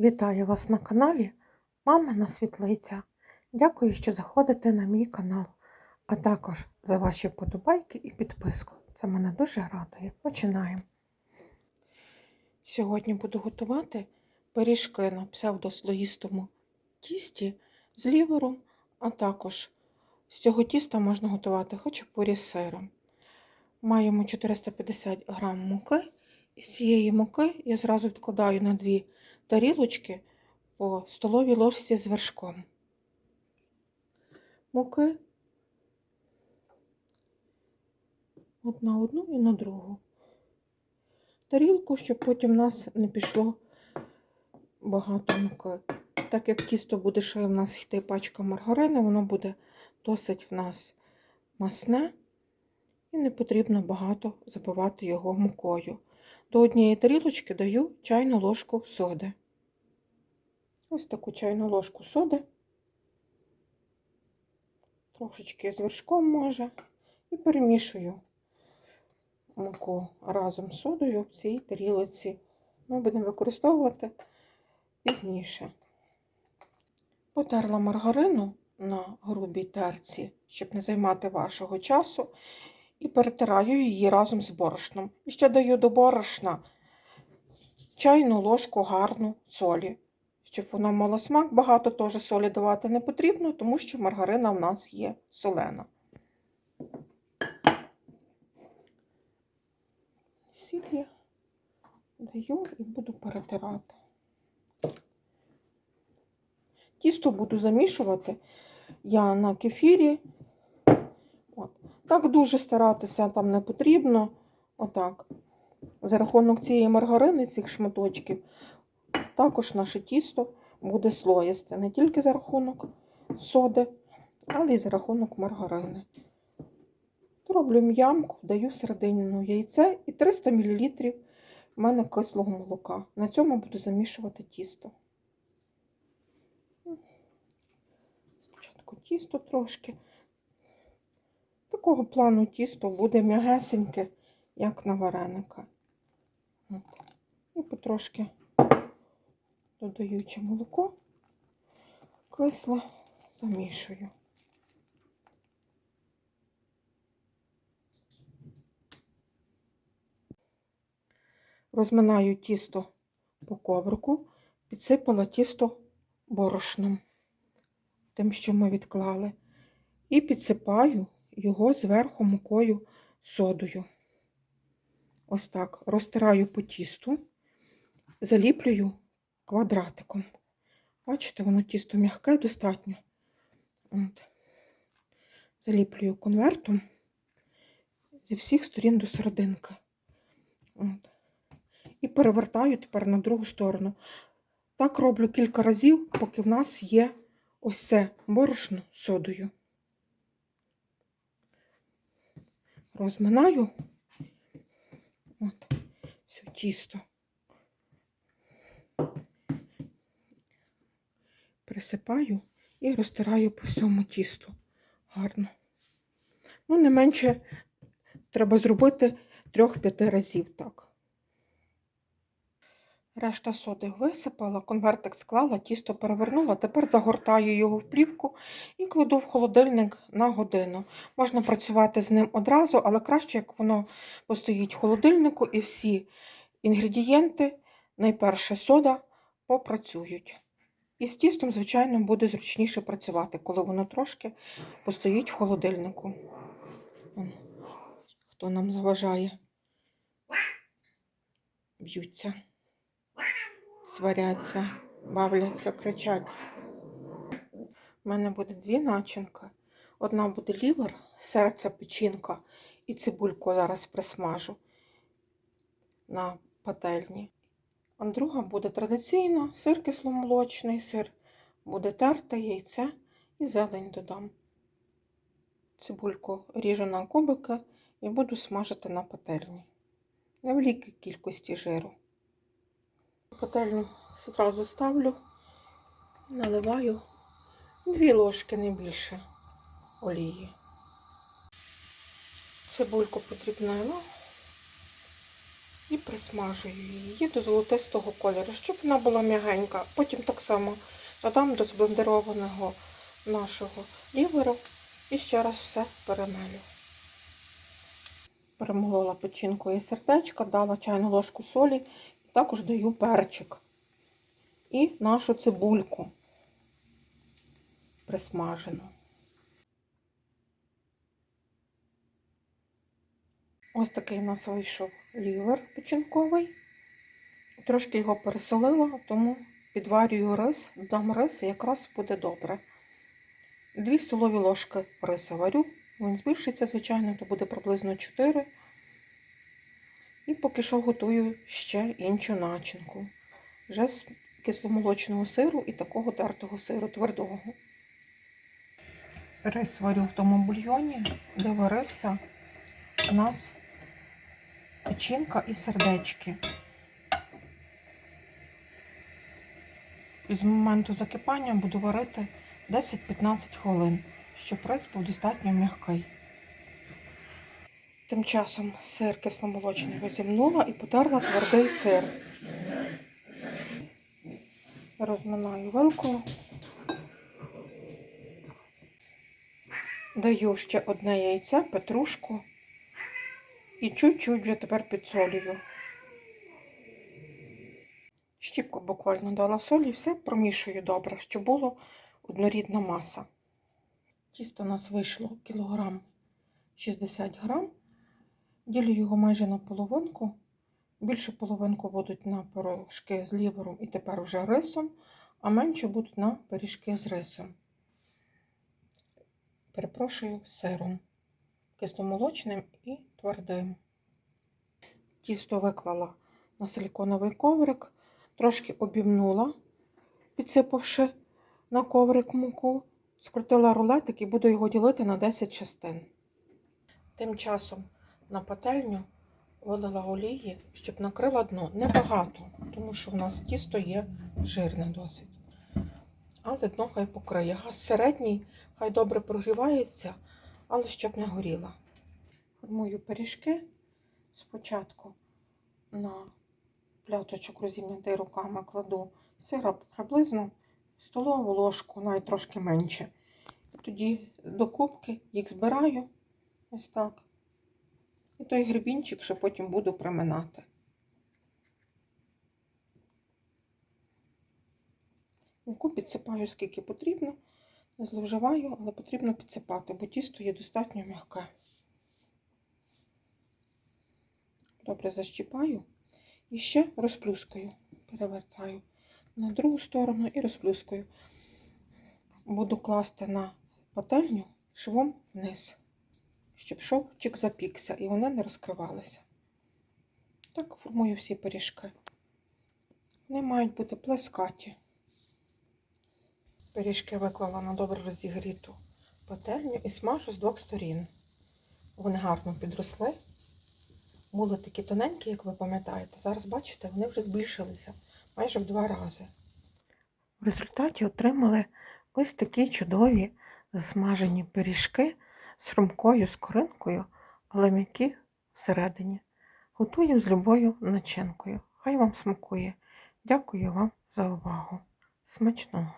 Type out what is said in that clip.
Вітаю вас на каналі Мамина Світлиця. Дякую, що заходите на мій канал, а також за ваші вподобайки і підписку. Це мене дуже радує. Починаємо. Сьогодні буду готувати пиріжки на псевдослоїстому тісті з лівером, а також з цього тіста можна готувати хачапурі з сиром. Маємо 450 г муки. І з цієї муки я зразу відкладаю на дві тарілочки по столовій ложці з вершком. Муки от на одну і на другу. Тарілку, щоб потім в нас не пішло багато муки. Так як тісто буде ще в нас йти пачка маргарини, воно буде досить в нас масне і не потрібно багато забивати його мукою. До однієї тарілочки даю чайну ложку соди. Ось таку чайну ложку соди, трошечки з вершком може, і перемішую муку разом з содою в цій тарілоці. Ми будемо використовувати пізніше. Потерла маргарину на грубій терці, щоб не займати вашого часу, і перетираю її разом з борошном. І ще даю до борошна чайну ложку гарну солі. Щоб воно мало смак, багато теж солі давати не потрібно, тому що маргарина в нас є солена. Сіль я даю і буду перетирати. Тісто буду замішувати я на кефірі. От. Так дуже старатися там не потрібно. Отак. За рахунок цієї маргарини, цих шматочків, також наше тісто буде слоїсте. Не тільки за рахунок соди, але й за рахунок маргарини. Роблю м'ямку, даю середину яйце і 300 мл в мене кислого молока. На цьому буду замішувати тісто. Спочатку тісто трошки. Такого плану тісто буде м'ягесеньке, як на вареника. І потрошки додаючи молоко, кисле замішую. Розминаю тісто по коврику, підсипала тісто борошном, тим, що ми відклали, і підсипаю його зверху мукою содою. Ось так розтираю по тісту, заліплюю квадратиком. Бачите, воно тісто м'яке достатньо. От. Заліплюю конвертом зі всіх сторін до серединки. От. І перевертаю тепер на другу сторону. Так роблю кілька разів, поки в нас є ось це борошно содою. Розминаю от, все тісто. Присипаю і розтираю по всьому тісту. Гарно. Ну, не менше треба зробити трьох-п'яти разів так. Решта соди висипала, конвертик склала, тісто перевернула, тепер загортаю його в плівку і кладу в холодильник на годину. Можна працювати з ним одразу, але краще, як воно постоїть в холодильнику, і всі інгредієнти, найперше сода, попрацюють. І з тістом, звичайно, буде зручніше працювати, коли воно трошки постоїть в холодильнику. Хто нам заважає? Б'ються сваряться, бавляться, кричать. У мене буде дві начинки. Одна буде лівер, серце, печінка і цибульку зараз присмажу на пательні. Друга буде традиційна, сир кисломолочний, сир буде терте, яйце і зелень додам. Цибульку ріжу на кубики і буду смажити на пательні. Невеликій кількості жиру. Пательню одразу ставлю, наливаю дві ложки, не більше олії. Цибульку потрібно і присмажую її до золотистого кольору, щоб вона була м'ягенька. Потім так само додам до зблендерованого нашого ліверу і ще раз все перемелю. Перемолола печінкою сердечка, дала чайну ложку солі, також даю перчик і нашу цибульку присмажену. Ось такий у нас вийшов лівер печінковий. Трошки його пересолила, тому підварюю рис, дам рис і якраз буде добре. Дві столові ложки риса варю. Він збільшиться, звичайно, то буде приблизно 4. І поки що готую ще іншу начинку. Вже з кисломолочного сиру і такого тертого сиру твердого. Рис варю в тому бульйоні, де варився у нас печінка і сердечки. І з моменту закипання буду варити 10-15 хвилин, щоб рис був достатньо м'який. Тим часом сир кисломолочний розімнула і потерла твердий сир. Розминаю вилкою. Даю ще одне яйце, петрушку і чуть-чуть вже тепер підсолюю. Щіпку буквально дала солі і все промішую добре, щоб було однорідна маса. Тісто у нас вийшло кілограм 60 грам. Ділю його майже на половинку. Більшу половинку будуть на пирожки з лівером і тепер вже рисом, а менше будуть на пиріжки з рисом. Перепрошую сиром, кисломолочним і твердим. Тісто виклала на силіконовий коврик, трошки обімнула, підсипавши на коврик муку, скрутила рулетик і буду його ділити на 10 частин. Тим часом на пательню вилила олії, щоб накрила дно. Небагато, тому що в нас тісто є жирне досить. Але дно хай покриє. Газ середній, хай добре прогрівається, але щоб не горіла. Формую пиріжки спочатку на пляточок розім'ятий руками кладу сироп приблизно столову ложку, навіть трошки менше. Тоді до кубки їх збираю ось так. І той гребінчик ще потім буду приминати. Муку підсипаю скільки потрібно, зловживаю, але потрібно підсипати, бо тісто є достатньо м'яке. Добре защіпаю і ще розплюскаю, перевертаю на другу сторону і розплюскаю. Буду класти на пательню швом вниз щоб шовчик запікся і вони не розкривалися. Так формую всі пиріжки. Вони мають бути плескаті. Пиріжки виклала на добре розігріту пательню і смажу з двох сторін. Вони гарно підросли. Були такі тоненькі, як ви пам'ятаєте. Зараз, бачите, вони вже збільшилися майже в два рази. В результаті отримали ось такі чудові засмажені пиріжки з хрумкою скоринкою, але м'які всередині. Готую з любою начинкою. Хай вам смакує. Дякую вам за увагу. Смачного!